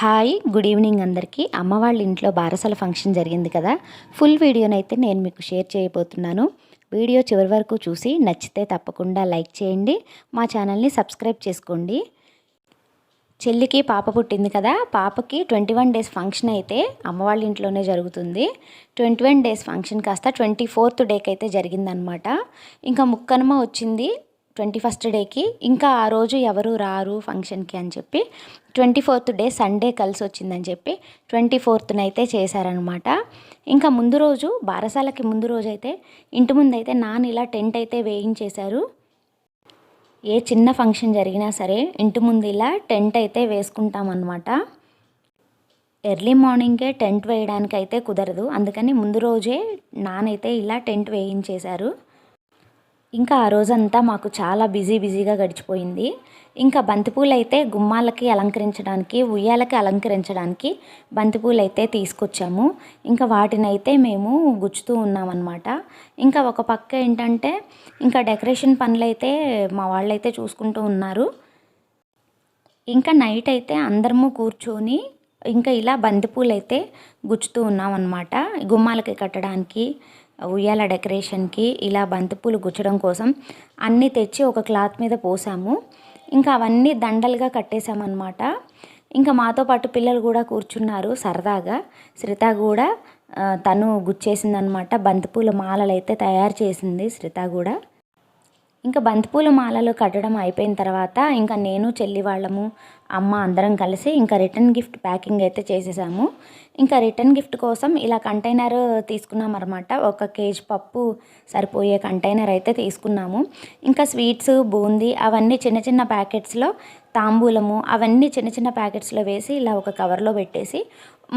Hi good evening అందరికీ. అమ్మ వాళ్ళ ఇంట్లో బారసల ఫంక్షన్ జరిగింది కదా. ఫుల్ వీడియోనైతే నేను మీకు షేర్ చేయబోతున్నాను. వీడియో చివరి వరకు చూసి నచ్చితే తప్పకుండా లైక్ చేయండి. మా ఛానల్ని సబ్స్క్రైబ్ చేసుకోండి. చెల్లికి పాప పుట్టింది కదా. పాపకి ట్వంటీ వన్ డేస్ ఫంక్షన్ అయితే అమ్మ వాళ్ళ ఇంట్లోనే జరుగుతుంది. ట్వంటీ వన్ డేస్ ఫంక్షన్ కాస్త ట్వంటీ ఫోర్త్ డేకి అయితే జరిగిందనమాట. ఇంకా ముక్కనుమ వచ్చింది. ట్వంటీ ఫస్ట్ డేకి ఇంకా ఆ రోజు ఎవరు రారు ఫంక్షన్కి అని చెప్పి ట్వంటీ ఫోర్త్ డే సండే కలిసి వచ్చిందని చెప్పి ట్వంటీ ఫోర్త్న అయితే చేశారనమాట ఇంకా ముందు రోజు బారసాలకి ముందు రోజు అయితే ఇంటి ముందు అయితే నాన్న ఇలా టెంట్ అయితే వేయించేశారు. ఏ చిన్న ఫంక్షన్ జరిగినా సరే ఇంటి ముందు ఇలా టెంట్ అయితే వేసుకుంటామన్నమాట. ఎర్లీ మార్నింగే టెంట్ వేయడానికి అయితే కుదరదు. అందుకని ముందు రోజే నానైతే ఇలా టెంట్ వేయించేశారు. ఇంకా ఆ రోజంతా మాకు చాలా బిజీ బిజీగా గడిచిపోయింది. ఇంకా బంతిపూలు అయితే గుమ్మాలకి అలంకరించడానికి ఉయ్యాలకి అలంకరించడానికి బంతిపూలు అయితే తీసుకొచ్చాము. ఇంకా వాటిని అయితే మేము గుచ్చుతూ ఉన్నామన్నమాట. ఇంకా ఒక పక్క ఏంటంటే ఇంకా డెకరేషన్ పనులైతే మా వాళ్ళైతే చూసుకుంటూ ఉన్నారు. ఇంకా నైట్ అయితే అందరము కూర్చొని ఇంకా ఇలా బంతిపూలు అయితే గుచ్చుతూ ఉన్నామన్నమాట. గుమ్మాలకి కట్టడానికి ఉయ్యాల డెకరేషన్కి ఇలా బంతిపూలు గుచ్చడం కోసం అన్నీ తెచ్చి ఒక క్లాత్ మీద పోసాము. ఇంకా అవన్నీ దండలుగా కట్టేశామన్నమాట ఇంకా మాతో పాటు పిల్లలు కూడా కూర్చున్నారు సరదాగా. శ్రిత కూడా తను గుచ్చేసిందనమాట బంతిపూల మాలలు అయితే తయారు చేసింది శ్రిత కూడా. ఇంకా బంతిపూల మాలలు కట్టడం అయిపోయిన తర్వాత ఇంకా నేను చెల్లి వాళ్ళము అమ్మ అందరం కలిసి ఇంకా రిటర్న్ గిఫ్ట్ ప్యాకింగ్ అయితే చేసేసాము. ఇంకా రిటర్న్ గిఫ్ట్ కోసం ఇలా కంటైనర్ తీసుకున్నాం అనమాట ఒక కేజీ పప్పు సరిపోయే కంటైనర్ అయితే తీసుకున్నాము. ఇంకా స్వీట్స్ బూందీ అవన్నీ చిన్న చిన్న ప్యాకెట్స్లో తాంబూలము అవన్నీ చిన్న చిన్న ప్యాకెట్స్లో వేసి ఇలా ఒక కవర్లో పెట్టేసి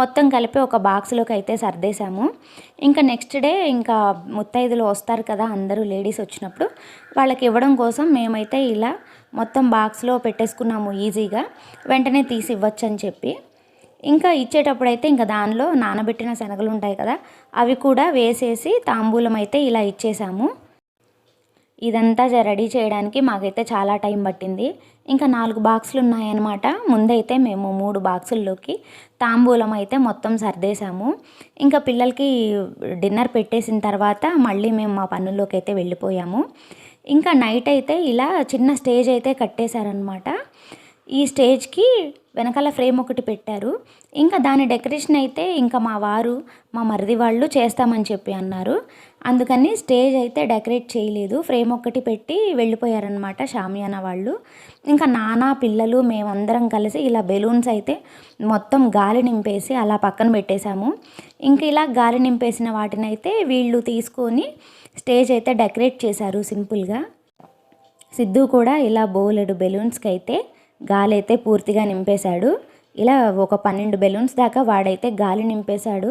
మొత్తం కలిపి ఒక బాక్స్లోకి అయితే సర్దేశాము. ఇంకా నెక్స్ట్ డే ఇంకా ముత్తైదులు వస్తారు కదా అందరూ లేడీస్ వచ్చినప్పుడు వాళ్ళకి ఇవ్వడం కోసం మేమైతే ఇలా మొత్తం బాక్స్లో పెట్టేసుకున్నాము ఈజీగా. వెంటనే తీసి ఇవ్వచ్చు అని చెప్పి ఇంకా ఇచ్చేటప్పుడు అయితే ఇంకా దానిలో నానబెట్టిన శనగలు ఉంటాయి కదా అవి కూడా వేసేసి తాంబూలం అయితే ఇలా ఇచ్చేసాము. ఇదంతా రెడీ చేయడానికి మాకైతే చాలా టైం పట్టింది. ఇంకా నాలుగు బాక్సులు ఉన్నాయన్నమాట ముందైతే మేము మూడు బాక్సుల్లోకి తాంబూలం అయితే మొత్తం సర్దేశాము. ఇంకా పిల్లలకి డిన్నర్ పెట్టేసిన తర్వాత మళ్ళీ మేము మా పనుల్లోకి అయితే వెళ్ళిపోయాము. ఇంకా నైట్ అయితే ఇలా చిన్న స్టేజ్ అయితే కట్టేశారనమాట ఈ స్టేజ్కి వెనకాల ఫ్రేమ్ ఒకటి పెట్టారు. ఇంకా దాని డెకరేషన్ అయితే ఇంకా మా వారు మా మరిది వాళ్ళు చేస్తామని చెప్పి అన్నారు. అందుకని స్టేజ్ అయితే డెకరేట్ చేయలేదు. ఫ్రేమ్ ఒకటి పెట్టి వెళ్ళిపోయారనమాట షామియానా వాళ్ళు. ఇంకా నానా పిల్లలు మేమందరం కలిసి ఇలా బెలూన్స్ అయితే మొత్తం గాలి నింపేసి అలా పక్కన పెట్టేశాము. ఇంకా ఇలా గాలి నింపేసిన వాటిని అయితే వీళ్ళు తీసుకొని స్టేజ్ అయితే డెకరేట్ చేశారు సింపుల్గా. సిద్ధు కూడా ఇలా బోలెడు బెలూన్స్కి అయితే గాలి అయితే పూర్తిగా నింపేశాడు. ఇలా ఒక పన్నెండు బెలూన్స్ దాకా వాడైతే గాలి నింపేశాడు.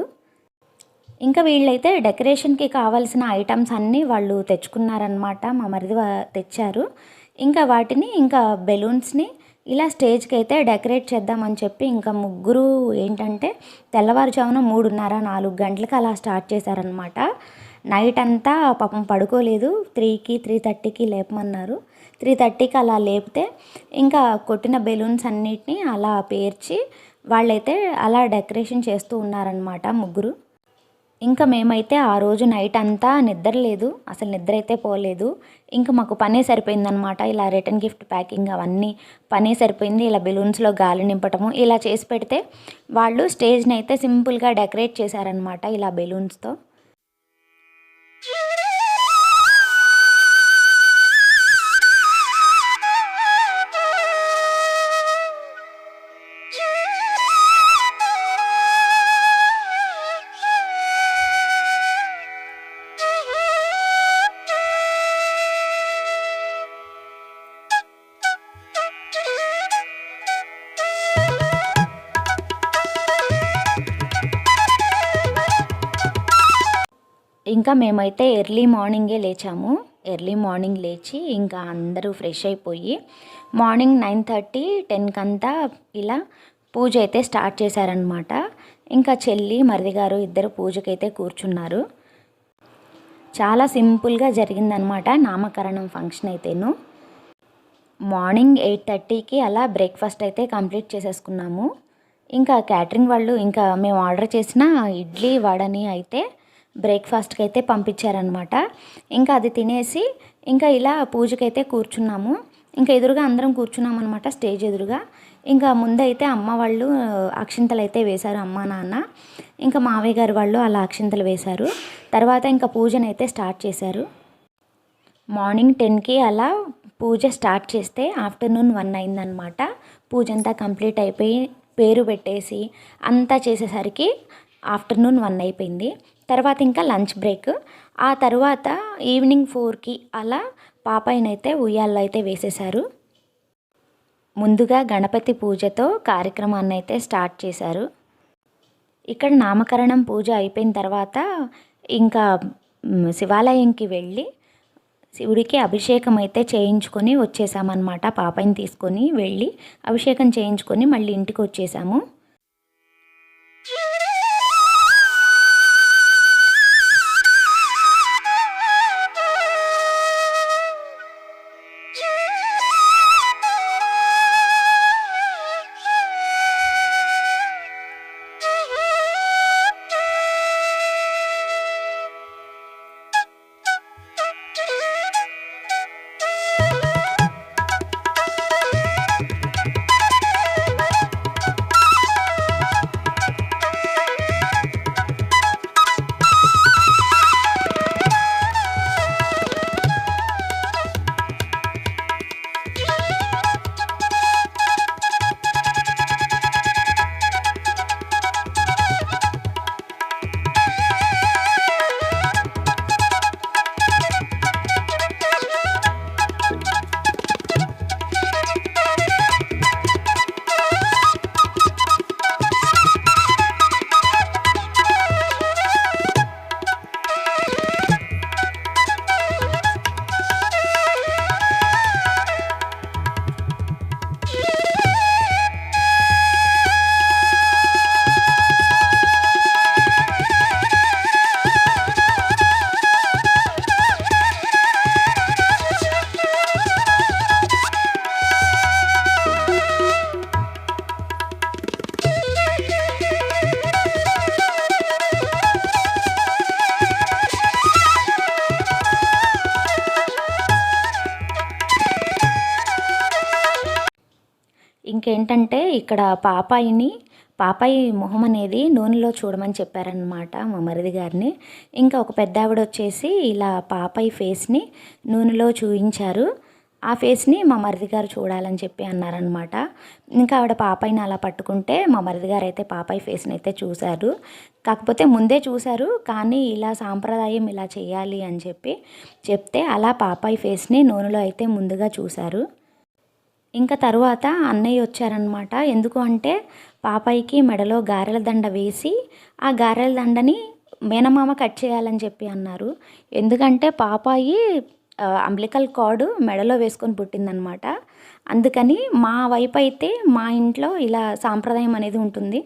ఇంకా వీళ్ళైతే డెకరేషన్కి కావాల్సిన ఐటమ్స్ అన్నీ వాళ్ళు తెచ్చుకున్నారనమాట మా మరిది తెచ్చారు. ఇంకా వాటిని ఇంకా బెలూన్స్ని ఇలా స్టేజ్కి అయితే డెకరేట్ చేద్దామని చెప్పి ఇంకా ముగ్గురు ఏంటంటే తెల్లవారుజామున మూడున్నర నాలుగు గంటలకు అలా స్టార్ట్ చేశారనమాట నైట్ అంతా పాపం పడుకోలేదు. త్రీకి త్రీ థర్టీకి లేపమన్నారు. త్రీ థర్టీకి అలా లేపితే ఇంకా కొట్టిన బెలూన్స్ అన్నిటిని అలా పేర్చి వాళ్ళైతే అలా డెకరేషన్ చేస్తూ ఉన్నారనమాట ముగ్గురు. ఇంకా మేమైతే ఆ రోజు నైట్ అంతా నిద్ర లేదు అసలు నిద్ర అయితే పోలేదు. ఇంకా మాకు పనే సరిపోయిందనమాట ఇలా రిటర్న్ గిఫ్ట్ ప్యాకింగ్ అవన్నీ పనే సరిపోయింది ఇలా బెలూన్స్లో గాలి నింపటము ఇలా చేసి పెడితే వాళ్ళు స్టేజ్ని అయితే సింపుల్గా డెకరేట్ చేశారనమాట ఇలా బెలూన్స్తో. ఇంకా మేమైతే ఎర్లీ మార్నింగే లేచాము. ఎర్లీ మార్నింగ్ లేచి ఇంకా అందరూ ఫ్రెష్ అయిపోయి మార్నింగ్ నైన్ థర్టీ టెన్కి అంతా ఇలా పూజ అయితే స్టార్ట్ చేశారనమాట ఇంకా చెల్లి మరిది గారు ఇద్దరు పూజకైతే కూర్చున్నారు. చాలా సింపుల్గా జరిగిందనమాట నామకరణం ఫంక్షన్ అయితేను. మార్నింగ్ ఎయిట్ థర్టీకి అలా బ్రేక్ఫాస్ట్ అయితే కంప్లీట్ చేసేసుకున్నాము. ఇంకా క్యాటరింగ్ వాళ్ళు ఇంకా మేము ఆర్డర్ చేసిన ఇడ్లీ వడని అయితే బ్రేక్ఫాస్ట్కి అయితే పంపించారనమాట ఇంకా అది తినేసి ఇంకా ఇలా పూజకైతే కూర్చున్నాము. ఇంకా ఎదురుగా అందరం కూర్చున్నాం అనమాట స్టేజ్ ఎదురుగా. ఇంకా ముందైతే అమ్మ వాళ్ళు అక్షింతలు అయితే వేశారు అమ్మ నాన్న. ఇంకా మావయ్య గారు వాళ్ళు అలా అక్షింతలు వేశారు. తర్వాత ఇంకా పూజనైతే అయితే స్టార్ట్ చేశారు. మార్నింగ్ టెన్కి అలా పూజ స్టార్ట్ చేస్తే ఆఫ్టర్నూన్ వన్ అయిందనమాట పూజ అంతా కంప్లీట్ అయిపోయి పేరు పెట్టేసి అంతా చేసేసరికి ఆఫ్టర్నూన్ వన్ అయిపోయింది. తర్వాత ఇంకా లంచ్ బ్రేక్. ఆ తర్వాత ఈవినింగ్ ఫోర్కి అలా పాపాయినైతే ఉయ్యాల్లో అయితే వేసేశారు. ముందుగా గణపతి పూజతో కార్యక్రమాన్ని అయితే స్టార్ట్ చేశారు. ఇక్కడ నామకరణం పూజ అయిపోయిన తర్వాత ఇంకా శివాలయంకి వెళ్ళి శివుడికి అభిషేకం అయితే చేయించుకొని వచ్చేసామన్నమాట. పాపని తీసుకొని వెళ్ళి అభిషేకం చేయించుకొని మళ్ళీ ఇంటికి వచ్చేసాము. ఇక్కడ పాపాయిని పాపాయి మొహం అనేది నూనెలో చూడమని చెప్పారనమాట మా మరిది గారిని. ఇంకా ఒక పెద్ద ఆవిడ వచ్చేసి ఇలా పాపాయి ఫేస్ని నూనెలో చూయించారు. ఆ ఫేస్ని మా మరిది గారు చూడాలని చెప్పి అన్నారనమాట ఇంకా ఆవిడ పాపాయిని అలా పట్టుకుంటే మా మరిది గారు అయితే పాపాయి ఫేస్ని అయితే చూశారు. కాకపోతే ముందే చూశారు కానీ ఇలా సాంప్రదాయం ఇలా చేయాలి అని చెప్పి చెప్తే అలా పాపాయి ఫేస్ని నూనెలో అయితే ముందుగా చూశారు. ఇంకా తరువాత అన్నయ్య వచ్చారనమాట ఎందుకు అంటే పాపాయికి మెడలో గారెల దండ వేసి ఆ గారెల దండని మేనమామ కట్ చేయాలని చెప్పి అన్నారు. ఎందుకంటే పాపాయి అంబ్లికల్ కార్డు మెడలో వేసుకొని పుట్టిందనమాట అందుకని మా వైపు అయితే మా ఇంట్లో ఇలా సాంప్రదాయం అనేది ఉంటుంది.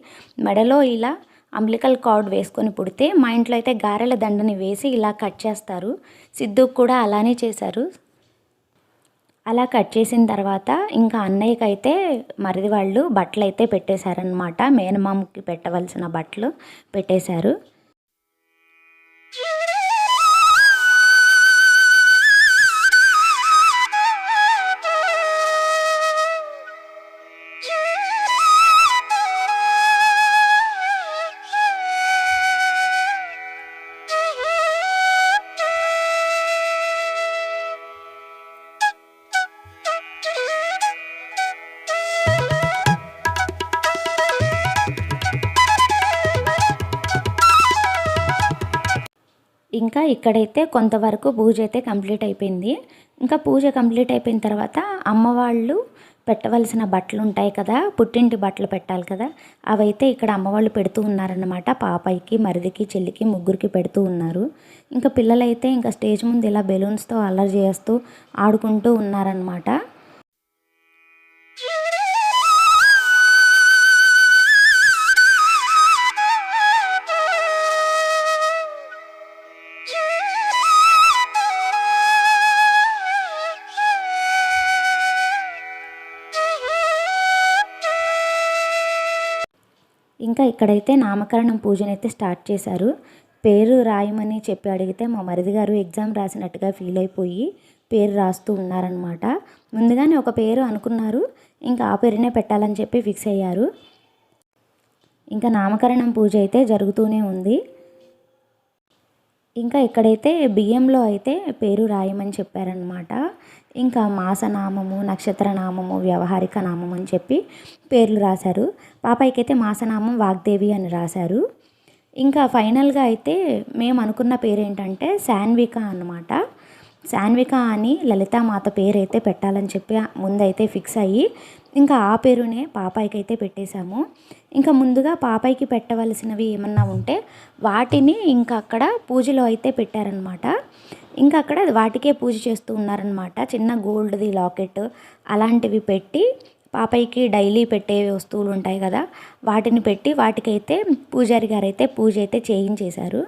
మెడలో ఇలా అంబ్లికల్ కార్డ్ వేసుకొని పుడితే మా ఇంట్లో అయితే గారెల దండని వేసి ఇలా కట్ చేస్తారు. సిద్ధుకు కూడా అలానే చేశారు. అలా కట్ చేసిన తర్వాత ఇంకా అన్నయ్యకైతే మరిది వాళ్ళు బట్టలు అయితే పెట్టేశారనమాట మేనమామకి పెట్టవలసిన బట్టలు పెట్టేశారు. ఇంకా ఇక్కడైతే కొంతవరకు పూజ అయితే కంప్లీట్ అయిపోయింది. ఇంకా పూజ కంప్లీట్ అయిపోయిన తర్వాత అమ్మవాళ్ళు పెట్టవలసిన బట్టలు ఉంటాయి కదా పుట్టింటి బట్టలు పెట్టాలి కదా అవైతే ఇక్కడ అమ్మవాళ్ళు పెడుతూ ఉన్నారన్నమాట. పాపాయికి మరిదికి చెల్లికి ముగ్గురికి పెడుతూ ఉన్నారు. ఇంకా పిల్లలైతే ఇంకా స్టేజ్ ముందు ఇలా బెలూన్స్తో అల్లరి చేస్తూ ఆడుకుంటూ ఉన్నారనమాట ఇంకా ఇక్కడైతే నామకరణం పూజనైతే స్టార్ట్ చేశారు. పేరు రాయమని చెప్పి అడిగితే మా మరిది గారు ఎగ్జామ్ రాసినట్టుగా ఫీల్ అయిపోయి పేరు రాస్తూ ఉన్నారనమాట ముందుగానే ఒక పేరు అనుకున్నారు. ఇంకా ఆ పేరునే పెట్టాలని చెప్పి ఫిక్స్ అయ్యారు. ఇంకా నామకరణం పూజ అయితే జరుగుతూనే ఉంది. ఇంకా ఇక్కడైతే బియ్యంలో అయితే పేరు రాయమని చెప్పారనమాట ఇంకా మాసనామము నక్షత్రనామము వ్యవహారిక నామం అని చెప్పి పేర్లు రాశారు. పాపాయికి అయితే మాసనామం వాగ్దేవి అని రాశారు. ఇంకా ఫైనల్గా అయితే మేము అనుకున్న పేరు ఏంటంటే శాన్విక అన్నమాట. శాన్విక అని లలితామాత పేరు అయితే పెట్టాలని చెప్పి ముందైతే ఫిక్స్ అయ్యి ఇంకా ఆ పేరునే పాపాయికి అయితే పెట్టేశాము. ఇంకా ముందుగా పాపాయికి పెట్టవలసినవి ఏమన్నా ఉంటే వాటిని ఇంకా అక్కడ పూజలో అయితే పెట్టారనమాట ఇంకా అక్కడ వాటికే పూజ చేస్తూ ఉన్నారనమాట చిన్న గోల్డ్ది లాకెట్ అలాంటివి పెట్టి పాపయ్యకి డైలీ పెట్టే వస్తువులు ఉంటాయి కదా వాటిని పెట్టి వాటికైతే పూజారి గారు అయితే పూజ అయితే చేయించేశారు.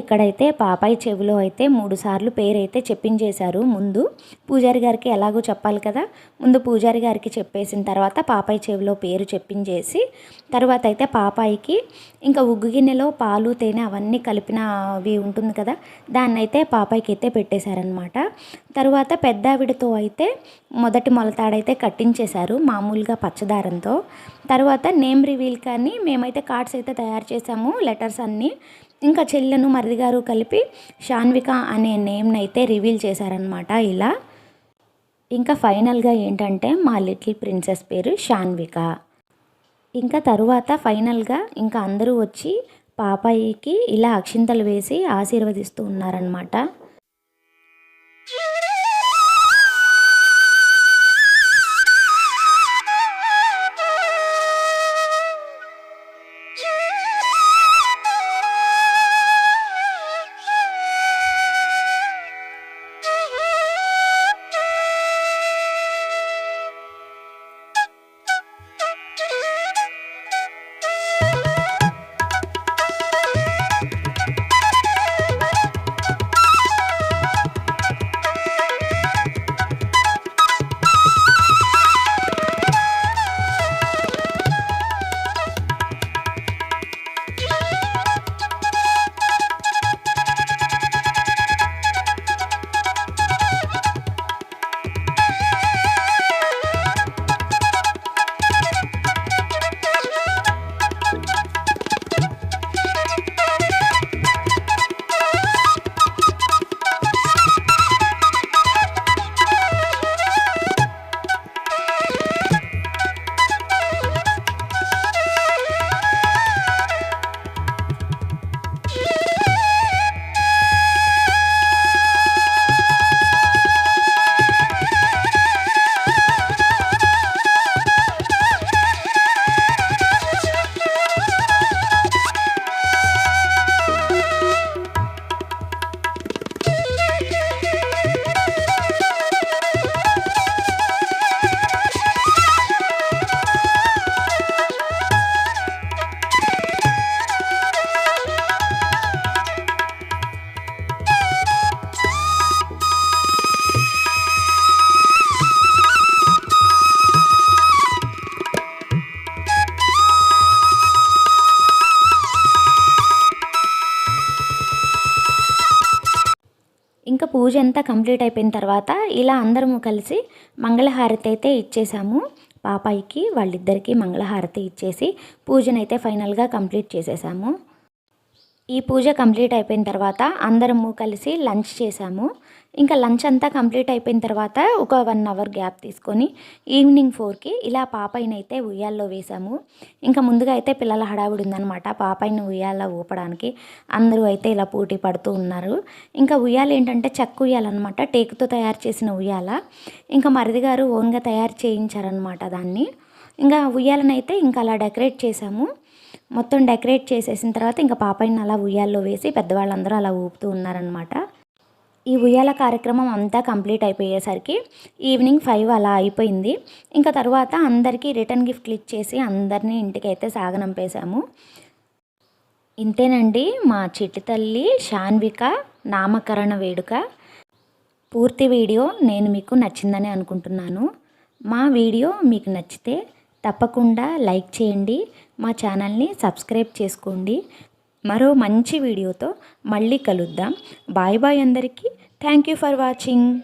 ఇక్కడైతే పాపాయి చెవిలో అయితే మూడు సార్లు పేరైతే చెప్పించేశారు. ముందు పూజారి గారికి ఎలాగో చెప్పాలి కదా? ముందు పూజారి గారికి చెప్పేసిన తర్వాత పాపాయి చెవిలో పేరు చెప్పించేసి తర్వాత అయితే పాపాయికి ఇంకా ఉగ్గు గిన్నెలో పాలు తేనె అవన్నీ కలిపినవి ఉంటుంది కదా దాన్ని అయితే పాపాయికి అయితే పెట్టేశారనమాట తర్వాత పెద్దావిడతో అయితే మొదటి మొలతాడైతే కట్టించేశారు మామూలుగా పచ్చదారంతో. తర్వాత నేమ్ రివీల్ కానీ మేమైతే కార్డ్స్ అయితే తయారు చేసాము లెటర్స్ అన్నీ ఇంకా చెల్లెను మరిది గారు కలిపి షాన్విక అనే నేమ్ని అయితే రివీల్ చేశారనమాట ఇలా. ఇంకా ఫైనల్గా ఏంటంటే మా లిటిల్ ప్రిన్సెస్ పేరు షాన్విక. ఇంకా తరువాత ఫైనల్గా ఇంకా అందరూ వచ్చి పాపాయికి ఇలా అక్షింతలు వేసి ఆశీర్వదిస్తూ ఉన్నారనమాట పూజ అంతా కంప్లీట్ అయిపోయిన తర్వాత ఇలా అందరము కలిసి మంగళహారతి అయితే ఇచ్చేసాము. పాపాయికి వాళ్ళిద్దరికీ మంగళహారతి ఇచ్చేసి పూజనైతే ఫైనల్గా కంప్లీట్ చేసేసాము. ఈ పూజ కంప్లీట్ అయిపోయిన తర్వాత అందరము కలిసి లంచ్ చేసాము. ఇంకా లంచ్ అంతా కంప్లీట్ అయిపోయిన తర్వాత ఒక వన్ అవర్ గ్యాప్ తీసుకొని ఈవినింగ్ ఫోర్కి ఇలా పాపాయినైతే ఉయ్యాల్లో వేసాము. ఇంకా ముందుగా అయితే పిల్లల హడావుడి ఉందనమాట పాపాయిని ఉయ్యాల ఊపడానికి అందరూ అయితే ఇలా పోటీ పడుతూ ఉన్నారు. ఇంకా ఉయ్యాలు ఏంటంటే చెక్క ఉయ్యాలన్నమాట. టేకుతో తయారు చేసిన ఉయ్యాల. ఇంకా మరిది గారు ఓన్గా తయారు చేయించారనమాట దాన్ని. ఇంకా ఉయ్యాలనైతే ఇంకా అలా డెకరేట్ చేసాము. మొత్తం డెకరేట్ చేసేసిన తర్వాత ఇంకా పాపని అలా ఉయ్యాల్లో వేసి పెద్దవాళ్ళందరూ అలా ఊపుతూ ఉన్నారనమాట ఈ ఉయ్యాల కార్యక్రమం అంతా కంప్లీట్ అయిపోయేసరికి ఈవినింగ్ ఫైవ్ అలా అయిపోయింది. ఇంకా తర్వాత అందరికీ రిటర్న్ గిఫ్ట్లు ఇచ్చేసి అందరినీ ఇంటికి అయితే సాగనంపేశాము ఇంతేనండి మా చిట్టి తల్లి శాన్విక నామకరణ వేడుక. పూర్తి వీడియో నేను మీకు నచ్చిందని అనుకుంటున్నాను. మా వీడియో మీకు నచ్చితే తప్పకుండా లైక్ చేయండి. మా ఛానల్ని సబ్స్క్రైబ్ చేసుకోండి. మరో మంచి వీడియోతో మళ్ళీ కలుద్దాం. బాయ్ బాయ్ అందరికీ. Thank you for watching.